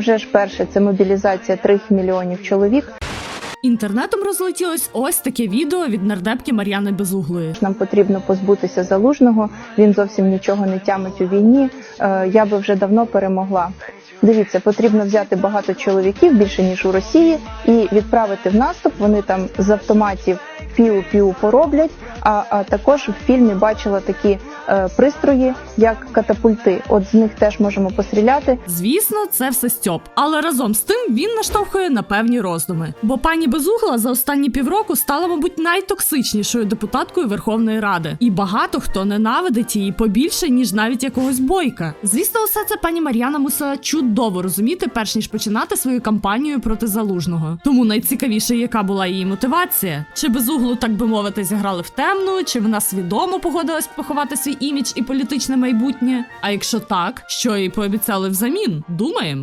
Вже ж перше це мобілізація 3 мільйонів чоловік. Інтернетом розлетілось ось таке відео від нардепки Мар'яни Безуглої. Нам потрібно позбутися залужного. Він зовсім нічого не тямить у війні. Е, Я би вже давно перемогла. Дивіться, потрібно взяти багато чоловіків більше ніж у Росії, і відправити в наступ. Вони там з автоматів піу-піу пороблять. А, також в фільмі бачила такі е, пристрої, як катапульти. От з них теж можемо постріляти. Звісно, це все стьоп. Але разом з тим він наштовхує на певні роздуми. Бо пані Безугла за останні півроку стала, мабуть, найтоксичнішою депутаткою Верховної Ради. І багато хто ненавидить її побільше, ніж навіть якогось бойка. Звісно, усе це пані Мар'яна мусила чудово розуміти, перш ніж починати свою кампанію проти залужного. Тому найцікавіше, яка була її мотивація, чи безуглу, так би мовити, зіграли в темну, чи вона свідомо погодилась поховати свій імідж і політичне майбутнє. А якщо так, що їй пообіцяли взамін? Думаємо.